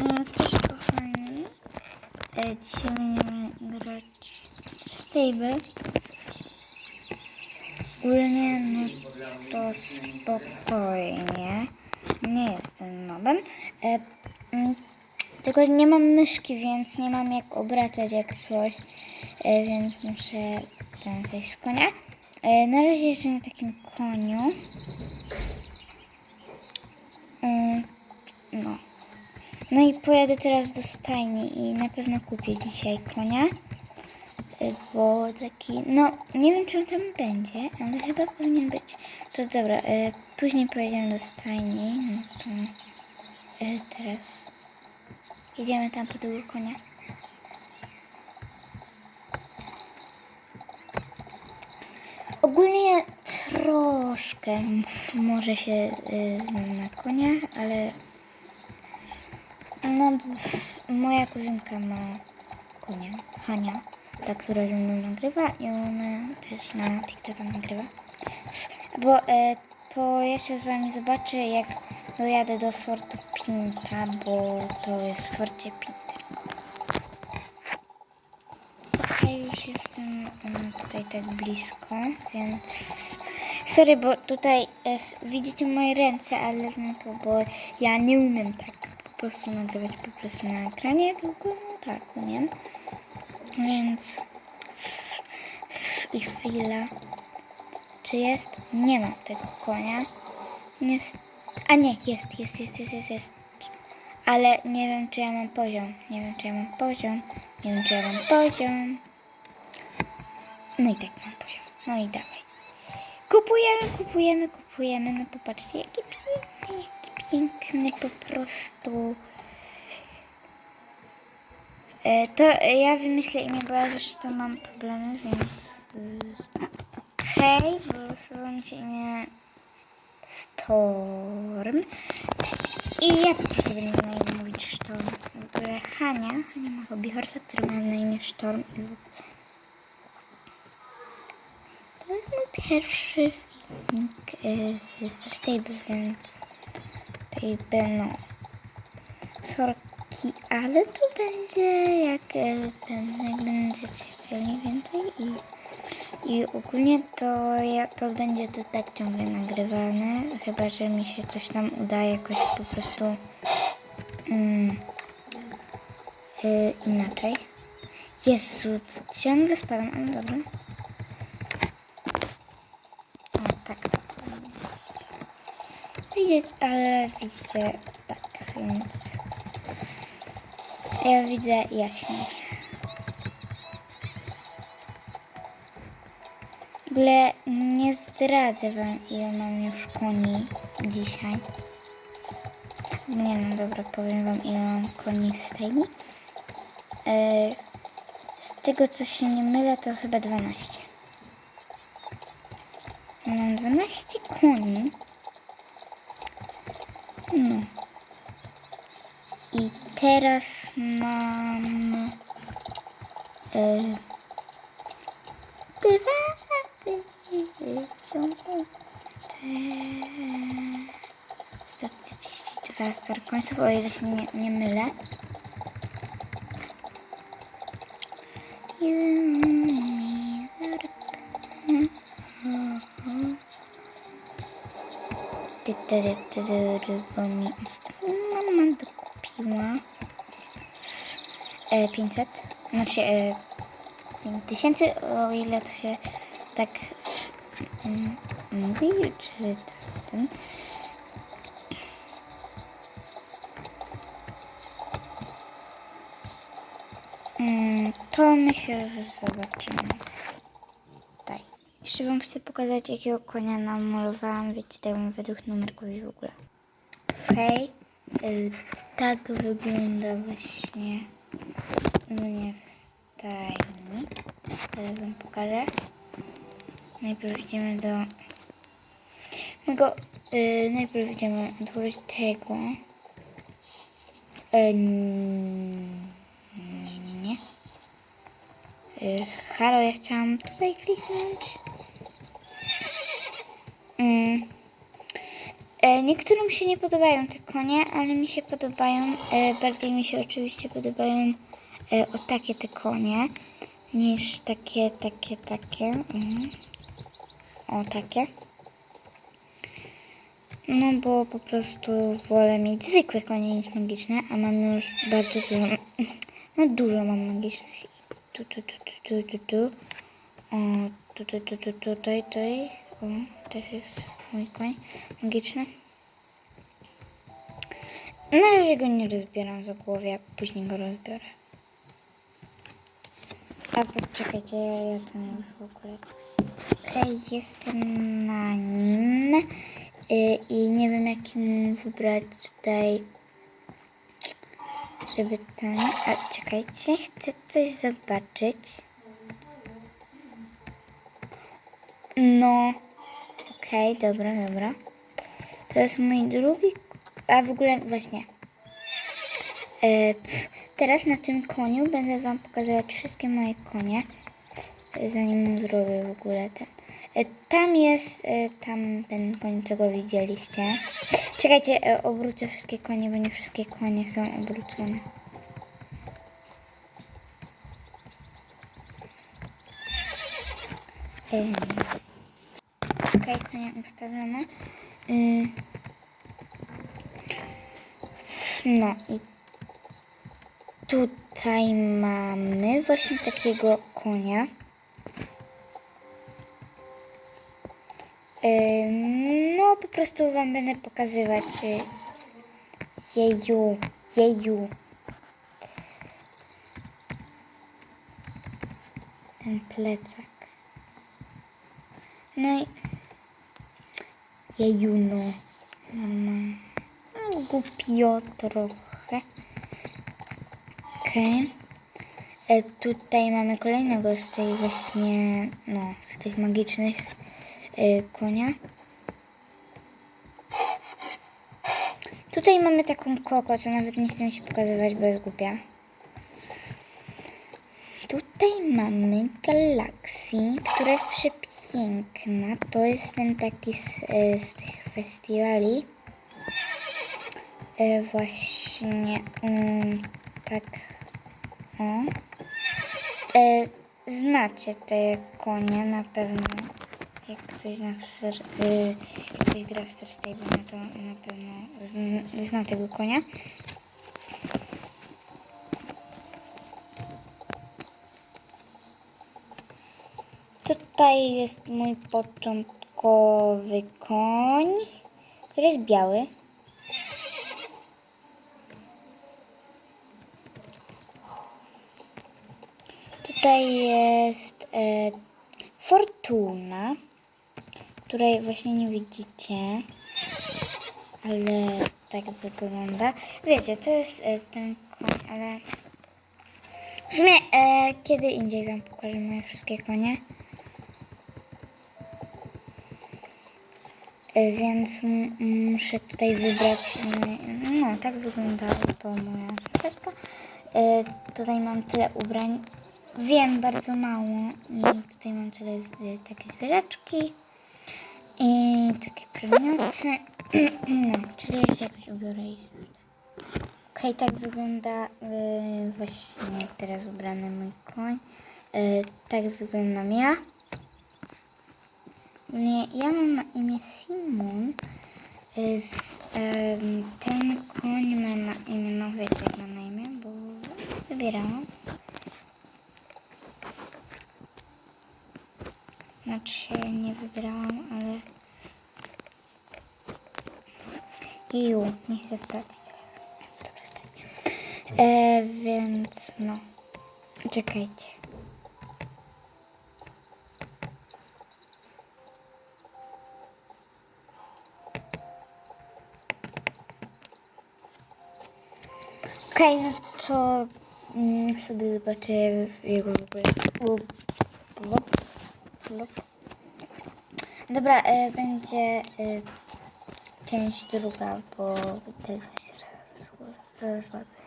Cześć kochani. E, Dzisiaj będziemy grać w Stable. Ogólnie no to spokojnie. Nie jestem nobem. E, mm, tylko nie mam myszki, więc nie mam jak obracać jak coś. E, więc muszę ten zejść z konia. E, na razie jeszcze na takim koniu. E, no. No i pojadę teraz do stajni i na pewno kupię dzisiaj konia. y, Bo taki, no nie wiem czy on tam będzie, ale chyba powinien być. To dobra, y, później pojedziemy do stajni. No to y, teraz jedziemy tam po tego konia. Ogólnie troszkę może się y, znam na koniach, ale no, moja kuzynka ma konia, Hania, ta, która ze mną nagrywa i ona też na TikToka nagrywa. Bo e, to ja się z wami zobaczę, jak dojadę do Fortu Pinta, bo to jest w Forcie Pinta. Okej, już jestem mm, tutaj tak blisko, więc sorry, bo tutaj e, widzicie moje ręce, ale no to bo ja nie umiem tak prostu nagrywać po prostu na ekranie, tylko no tak umiem. Więc i chwila. Czy jest? Nie ma tego konia. Nie, a nie, jest, jest, jest, jest, jest, jest. Ale nie wiem, czy ja mam poziom. Nie wiem, czy ja mam poziom. Nie wiem, czy ja mam poziom. No i tak mam poziom. No i dawaj. Kupujemy, kupujemy, kupujemy. No popatrzcie, jaki piękny, piękny po prostu. E, To ja wymyślę imię, bo ja zresztą mam problemy, więc... y, Hej, wylosowało mi się imię Storm. I ja po prostu będę na imię mówić Storm. W ogóle Hania, Hania ma hobby horsa, który ma na imię Storm. To jest mój pierwszy filmik y, z Star Stable, więc tutaj będą sorki, ale to będzie jak e, ten, jak będziecie chcieli więcej i, i ogólnie to ja, to będzie to tak ciągle nagrywane, chyba, że mi się coś tam uda jakoś po prostu mm, y, inaczej. Jezu, ciągle spadam, ale dobra. O, tak, tak. Widzieć, ale widzicie, tak, więc ja widzę jaśniej. W nie zdradzę wam, ile mam już koni dzisiaj. Nie no, dobra, powiem wam, ile mam koni w stajni. E, z tego, co się nie mylę, to chyba 12. Mam 12 koni. No. I teraz mam e, dwa tysiące 132 starkońców, o ile się nie, nie mylę. Ty, ty, ty, bo mi ostatnio mama dokupiła e, 500, znaczy e, 5000, o ile to się tak mówi, czy to ten. Mm, to myślę, że zobaczymy. Jeszcze wam chcę pokazać, jakiego konia namalowałam, wiecie, dałem według numerków i w ogóle. Okej. Y, tak wygląda właśnie u mnie w stajni. Teraz wam pokażę. Najpierw idziemy do... Mogę... Y, najpierw idziemy otworzyć tego. Y, nie. Y, halo, ja chciałam tutaj kliknąć. Mm. E, E, niektórym się nie podobają te konie, ale mi się podobają. E, bardziej mi się oczywiście podobają e, o takie te konie niż takie, takie, takie. Mhm. O takie. No bo po prostu wolę mieć zwykłe konie niż magiczne, a mam już bardzo dużo. No dużo mam magicznych. Tu, tu, tu, tu, tu, tu, tu. O, tu, tu, tu, tu, tutaj, tutaj. O, też jest mój koń magiczny. Na razie go nie rozbieram za głowę, a później go rozbiorę. A poczekajcie, ja, ja to już w ogóle. Okej, jestem na nim y, i nie wiem jakim wybrać tutaj, żeby ten... A czekajcie, chcę coś zobaczyć. No, okej, dobra, dobra. To jest mój drugi, a w ogóle właśnie. E, teraz na tym koniu będę Wam pokazywać wszystkie moje konie, e, zanim zrobię w ogóle ten. E, tam jest, tam ten koń, co go widzieliście. Czekajcie, obrócę wszystkie konie, bo nie wszystkie konie są obrócone. Okej, konie ustawione. No i tutaj mamy właśnie takiego konia. No, po prostu Wam będę pokazywać. y, Jeju, jeju. Ten plecak. No i... Jeju, no. Mm, no, Głupio trochę. Okej. E, Tutaj mamy kolejnego z tej właśnie, no, z tych magicznych e, konia. Tutaj mamy taką koko, co nawet nie chcę mi się pokazywać, bo jest głupia. Tutaj mamy Galaxy, która jest przepiękna. To jest ten taki z, e, z tych festiwali. E, właśnie mm, tak. O. E, znacie te konie na pewno. Jak ktoś na ser, e, jak ktoś gra w Search no to na pewno zna, zna tego konia. Tutaj jest mój początkowy koń, który jest biały. Tutaj jest e, Fortuna, której właśnie nie widzicie, ale tak wygląda. Wiecie, to jest e, ten koń, ale w sumie e, kiedy indziej Wam pokażę moje wszystkie konie. E, Więc muszę tutaj wybrać. mm, No, tak wygląda to moja szafeczka. E, Tutaj mam tyle ubrań. Wiem bardzo mało. I tutaj mam tyle e, takie zwierzaczki. I takie przedmioty. No, czyli ja się jakoś ubiorę i. Okej, tak wygląda y, właśnie teraz ubrany mój koń. Y, tak wyglądam ja. Nie, ja mam na imię Simon. Y, em, ten koń ma na imię, no wiecie jak ma na imię, bo wybierałam. Znaczy nie wybierałam, ale... Ju, nie chcę stać. E, więc no. Czekajcie. Okej, no to mm, sobie zobaczę jego w ogóle. Dobra, e, będzie e, część druga, bo telefon się roz- rozładuje.